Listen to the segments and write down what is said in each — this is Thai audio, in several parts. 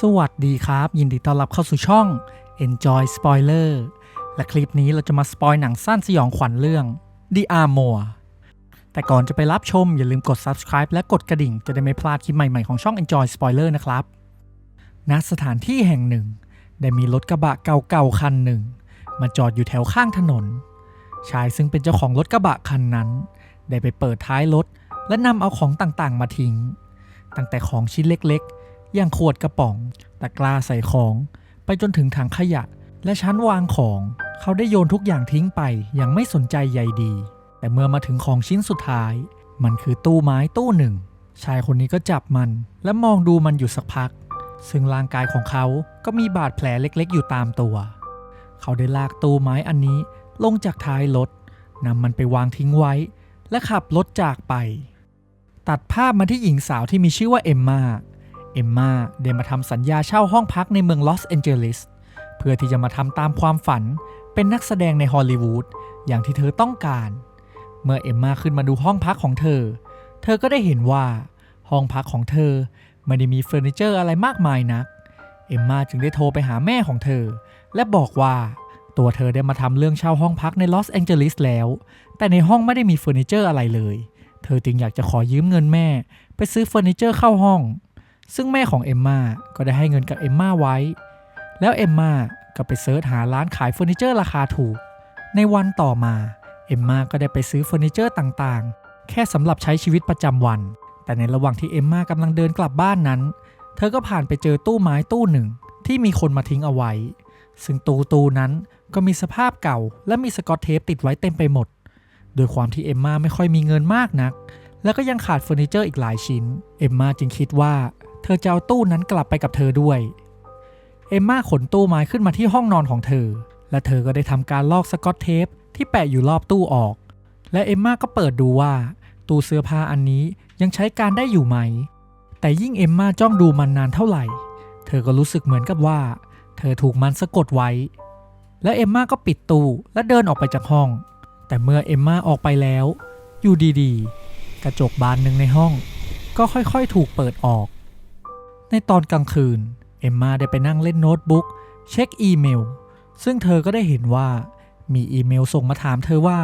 สวัสดีครับ ยินดีต้อนรับเข้าสู่ช่อง Enjoy Spoiler และคลิปนี้เราจะมาสปอยหนังสั้นสยองขวัญเรื่อง The Armor แต่ก่อนจะไปรับชมอย่าลืมกด subscribe และกดกระดิ่งจะได้ไม่พลาดคลิปใหม่ ๆ ของช่อง Enjoy Spoiler นะครับ ณ สถานที่แห่งหนึ่ง ได้มีรถกระบะเก่าๆคันหนึ่ง มาจอดอยู่แถวข้างถนน ชายซึ่งเป็นเจ้าของรถกระบะคันนั้น ได้ไปเปิดท้ายรถและนำเอาของต่างๆ มาทิ้ง ตั้งแต่ของชิ้นเล็กๆ อย่างขวดกระป๋องตะกร้าใส่ของ ไปจนถึงถังขยะ และชั้นวางของ เขาได้โยนทุกอย่างทิ้งไปอย่างไม่สนใจใยดี แต่เมื่อมาถึงของชิ้นสุดท้าย มันคือตู้ไม้ตู้หนึ่ง ชายคนนี้ก็จับมันและมองดูมันอยู่สักพัก ซึ่งร่างกายของเขาก็มีบาดแผลเล็กๆ อยู่ตามตัว เขาได้ลากตู้ไม้อันนี้ลงจากท้ายรถนำมันไปวางทิ้งไว้ และขับรถจากไป ตัดภาพมาที่หญิงสาวที่มีชื่อว่าเอมมา เอมมาได้มาทำสัญญาเช่าห้องพักในเมืองลอสแอนเจลิสเพื่อที่จะมาทำตามความฝัน เป็นนักแสดงในฮอลลีวูดอย่างที่เธอต้องการ เมื่อเอมมาขึ้นมาดูห้องพักของเธอ เธอก็ได้เห็นว่าห้องพักของเธอไม่ได้มีเฟอร์นิเจอร์อะไรมากมายนัก เอมมาจึงได้โทรไปหาแม่ของเธอ และบอกว่าตัวเธอได้มาทำเรื่องเช่าห้องพักในลอสแองเจลิสแล้ว แต่ในห้องไม่ได้มีเฟอร์นิเจอร์อะไรเลย เธอจึงอยากจะขอยืมเงินแม่ ไปซื้อเฟอร์นิเจอร์เข้าห้อง ซึ่งแม่ของเอมมาก็ได้ให้เงินกับเอมมาไว้ แล้วเอมมาก็ไปเซิร์ชหาร้านขายเฟอร์นิเจอร์ราคาถูก ในวันต่อมาเอมมาก็ได้ไปซื้อเฟอร์นิเจอร์ต่างๆ แค่สำหรับใช้ชีวิตประจำวัน แต่ในระหว่างที่เอมมากำลังเดินกลับบ้านนั้น เธอก็ผ่านไปเจอตู้ไม้ตู้หนึ่งที่มีคนมาทิ้งเอาไว้ ซึ่งตู้ตู้นั้นก็มีสภาพเก่า และมีสกอตเทปติดไว้เต็มไปหมด โดยความที่เอมมาไม่ค่อยมีเงินมากนัก แล้วก็ยังขาดเฟอร์นิเจอร์อีกหลายชิ้น เอมมาจึงคิดว่า เธอจะเอาตู้นั้นกลับไปกับเธอด้วย เอมมาขนตู้ไม้ขึ้นมาที่ห้องนอนของเธอ และเธอก็ได้ทำการลอกสกอตเทปที่แปะอยู่รอบตู้ออก และเอมมาก็เปิดดูว่า ตู้เสื้อผ้าอันนี้ยังใช้การได้อยู่ไหม แต่ยิ่งเอมมาจ้องดูมันนานเท่าไหร่ เธอก็รู้สึกเหมือนกับว่า เธอถูกมันสะกดไว้ และเอมมาก็ปิดตู้และเดินออกไปจากห้อง แต่เมื่อเอมมาออกไปแล้ว อยู่ดีๆ กระจกบานหนึ่งในห้อง ก็ค่อยๆ ถูกเปิดออก ในตอนกลางคืน เอมมาได้ไปนั่งเล่นโน้ตบุ๊ก เช็คอีเมล ซึ่งเธอก็ได้เห็นว่า มีอีเมลส่งมาถามเธอว่า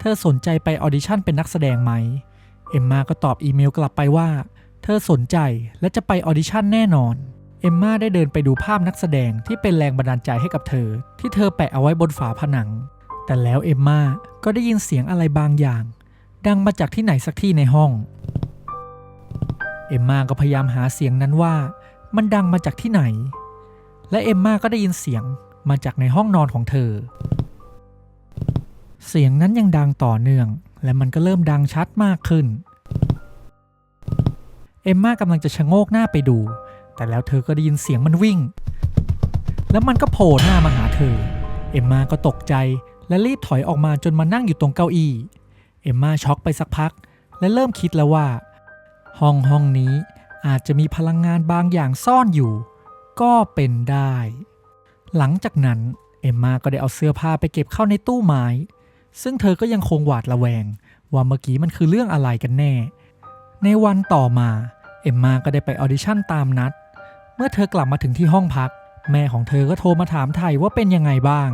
เธอสนใจไปออดิชั่นเป็นนักแสดงไหม เอมมาก็ตอบอีเมลกลับไปว่า เธอสนใจและจะไปออดิชั่นแน่นอน เอมมาได้เดินไปดูภาพนักแสดงที่เป็นแรงบันดาลใจให้กับเธอ ที่เธอแปะเอาไว้บนฝาผนัง แต่แล้วเอมมาก็ได้ยินเสียงอะไรบางอย่าง ดังมาจากที่ไหนสักที่ในห้อง เอมมาก็พยายามหาเสียงนั้นว่า มันดังมาจากที่ไหน และเอมมาก็ได้ยินเสียงมาจากในห้องนอนของเธอ เสียงนั้นยังดังต่อเนื่อง และมันก็เริ่มดังชัดมากขึ้น เอมมากำลังจะชะโงกหน้าไปดู แต่แล้วเธอก็ได้ยินเสียงมันวิ่ง แล้วมันก็โผล่หน้ามาหาเธอ เอมมาก็ตกใจและรีบถอยออกมาจนมานั่งอยู่ตรงเก้าอี้ เอมมาช็อกไปสักพัก และเริ่มคิดแล้วว่า ห้องห้องนี้อาจจะมีพลังงานบางอย่างซ่อนอยู่ ก็เป็นได้ หลังจากนั้นเอมมาก็ได้เอาเสื้อผ้าไปเก็บเข้าในตู้ไม้ ซึ่งเธอก็ยังคงหวาดระแวง ว่าเมื่อกี้มันคือเรื่องอะไรกันแน่ ในวันต่อมาเอมมาก็ได้ไปออดิชั่นตามนัด เมื่อเธอกลับมาถึงที่ห้องพัก แม่ของเธอก็โทรมาถามไทยว่าเป็นยังไงบ้าง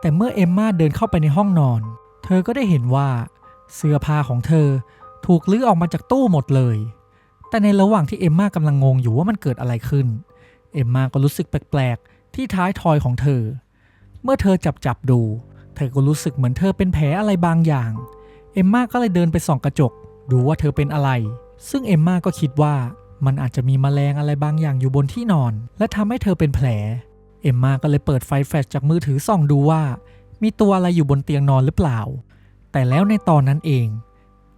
แต่เมื่อเอมมาเดินเข้าไปในห้องนอน เธอก็ได้เห็นว่า เสื้อผ้าของเธอ ถูกลื้อออกมาจากตู้หมดเลย แต่ในระหว่างที่เอมมากำลังงงอยู่ว่ามันเกิดอะไรขึ้น เอมมาก็รู้สึกแปลกๆ ที่ท้ายทอยของเธอ เมื่อเธอจับจับดู เธอก็รู้สึกเหมือนเธอเป็นแผลอะไรบางอย่าง เอมมาก็เลยเดินไปส่องกระจก ดูว่าเธอเป็นอะไร ซึ่งเอมมาก็คิดว่ามันอาจจะมีแมลงอะไรบางอย่างอยู่บนที่นอน และทำให้เธอเป็นแผล เอมมาก็เลยเปิดไฟแฟลชจากมือถือส่องดูว่า มีตัวอะไรอยู่บนเตียงนอนหรือเปล่า แต่แล้วในตอนนั้นเอง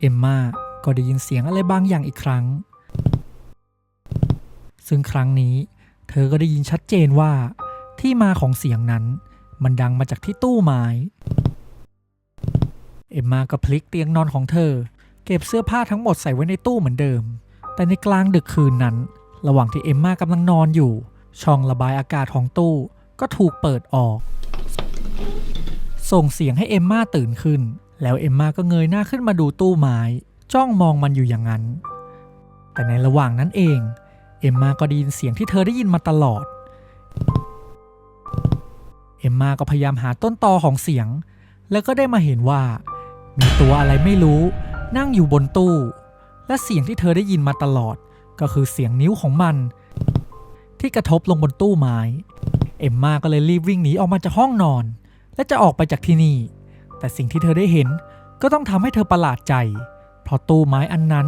เอมมาก็ได้ยินเสียงอะไรบางอย่างอีกครั้ง ซึ่งครั้งนี้ เธอก็ได้ยินชัดเจนว่า ที่มาของเสียงนั้น มันดังมาจากที่ตู้ไม้ เอมมาก็พลิกเตียงนอนของเธอ เก็บเสื้อผ้าทั้งหมดใส่ไว้ในตู้เหมือนเดิม แต่ในกลางดึกคืนนั้น ระหว่างที่เอมมากำลังนอนอยู่ ช่องระบายอากาศของตู้ก็ถูกเปิดออก ส่งเสียงให้เอมมาตื่นขึ้น แล้วเอมมาก็เงยหน้าขึ้นมาดูตู้ไม้จ้องมองมันอยู่อย่างนั้น แต่ในระหว่างนั้นเอง เอมมาก็ได้ยินเสียงที่เธอได้ยินมาตลอด เอมมาก็พยายามหาต้นตอของเสียง แล้วก็ได้มาเห็นว่า มีตัวอะไรไม่รู้ นั่งอยู่บนตู้ และเสียงที่เธอได้ยินมาตลอด ก็คือเสียงนิ้วของมัน ที่กระทบลงบนตู้ไม้ เอมมาก็เลยรีบวิ่งหนีออกมาจากห้องนอน และจะออกไปจากที่นี่ แต่สิ่งที่เธอได้เห็นก็ต้องทำให้เธอประหลาดใจ เพราะตู้ไม้อันนั้น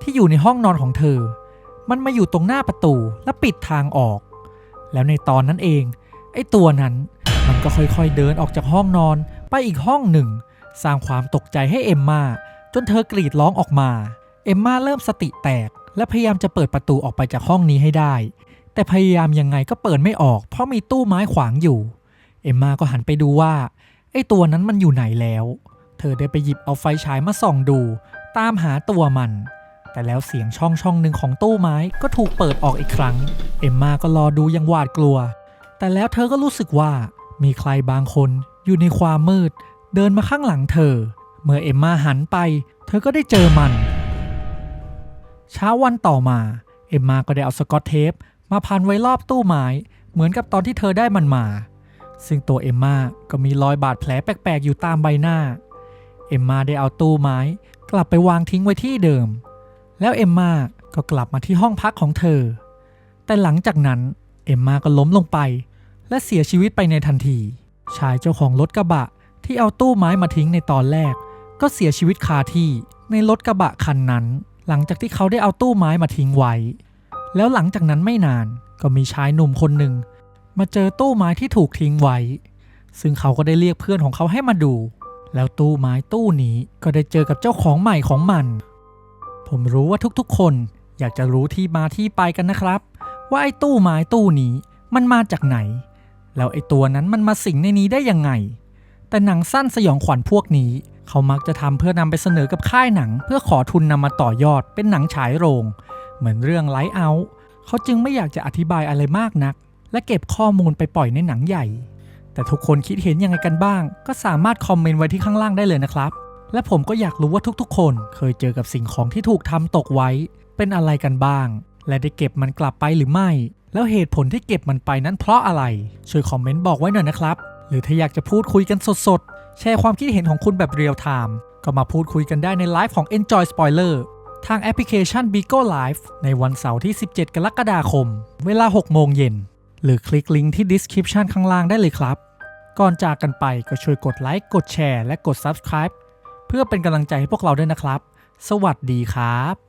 ที่อยู่ในห้องนอนของเธอ มันมาอยู่ตรงหน้าประตูและปิดทางออก แล้วในตอนนั้นเอง ไอ้ตัวนั้นมันก็ค่อยๆเดินออกจากห้องนอนไปอีกห้องหนึ่ง สร้างความตกใจให้เอมมาจนเธอกรีดร้องออกมา เอมมาเริ่มสติแตก และพยายามจะเปิดประตูออกไปจากห้องนี้ให้ได้ แต่พยายามยังไงก็เปิดไม่ออก เพราะมีตู้ไม้ขวางอยู่ เอมมาก็หันไปดูว่า อ้ตัวนั้นมันอยู่ไหนแล้ว เธอได้ไปหยิบเอาไฟฉายมาส่องดู ตามหาตัวมัน แต่แล้วเสียงช่องช่องหนึ่งของตู้ไม้ก็ถูกเปิดออกอีกครั้ง เอ็มมาก็รอดูยังหวาดกลัว แต่แล้วเธอก็รู้สึกว่ามีใครบางคนอยู่ในความมืด เดินมาข้างหลังเธอ เมื่อเอ็มมาหันไป เธอก็ได้เจอมัน เช้าวันต่อมา เอ็มมาก็ได้เอาสกอตเทป มาพันไว้รอบตู้ไม้ เหมือนกับตอนที่เธอได้มันมา ซึ่งตัวเอมมาก็มีรอยบาดแผลแปลกๆอยู่ตามใบหน้า เอมมาได้เอาตู้ไม้กลับไปวางทิ้งไว้ที่เดิม แล้วเอมมาก็กลับมาที่ห้องพักของเธอ แต่หลังจากนั้นเอมมาก็ล้มลงไป และเสียชีวิตไปในทันที ชายเจ้าของรถกระบะที่เอาตู้ไม้มาทิ้งในตอนแรก ก็เสียชีวิตคาที่ในรถกระบะคันนั้น หลังจากที่เขาได้เอาตู้ไม้มาทิ้งไว้ แล้วหลังจากนั้นไม่นานก็มีชายหนุ่มคนหนึ่ง มาเจอตู้ไม้ที่ถูกทิ้งไว้ ซึ่งเขาก็ได้เรียกเพื่อนของเขาให้มาดู แล้วตู้ไม้ตู้นี้ก็ได้เจอกับเจ้าของใหม่ของมัน ผมรู้ว่าทุกๆ คนอยากจะรู้ที่มาที่ไปกันนะครับ ว่าไอ้ตู้ไม้ตู้นี้มันมาจากไหน แล้วไอ้ตัวนั้นมันมาสิงในนี้ได้ยังไง แต่หนังสั้นสยองขวัญพวกนี้ เขามักจะทำเพื่อนำไปเสนอกับค่ายหนัง เพื่อขอทุนนำมาต่อยอดเป็นหนังฉายโรง เหมือนเรื่องไลท์เอาท์เขาจึงไม่อยากจะอธิบายอะไรมากนัก และเก็บข้อมูลไปปล่อยในหนังใหญ่ แต่ทุกคนคิดเห็นยังไงกันบ้าง ก็สามารถคอมเมนต์ไว้ที่ข้างล่างได้เลยนะครับ และผมก็อยากรู้ว่าทุกๆ คนเคยเจอกับสิ่งของที่ถูกทำตกไว้ เป็นอะไรกันบ้าง และได้เก็บมันกลับไปหรือไม่ แล้วเหตุผลที่เก็บมันไปนั้นเพราะอะไร ช่วยคอมเมนต์บอกไว้หน่อยนะครับ หรือถ้าอยากจะพูดคุยกันสดๆ แชร์ความคิดเห็นของคุณแบบเรียลไทม์ก็มาพูดคุยกันได้ในไลฟ์ของ Enjoy Spoiler ทางแอปพลิเคชัน Bigo Live ในวันเสาร์ที่ 17 กรกฎาคม เวลา 6 โมงเย็น หรือคลิกลิงก์ที่ description ข้างล่างได้เลยครับ ก่อนจากกันไปก็ช่วยกดไลค์กดแชร์และกด subscribe เพื่อเป็นกำลังใจให้พวกเราด้วยนะครับ สวัสดีครับ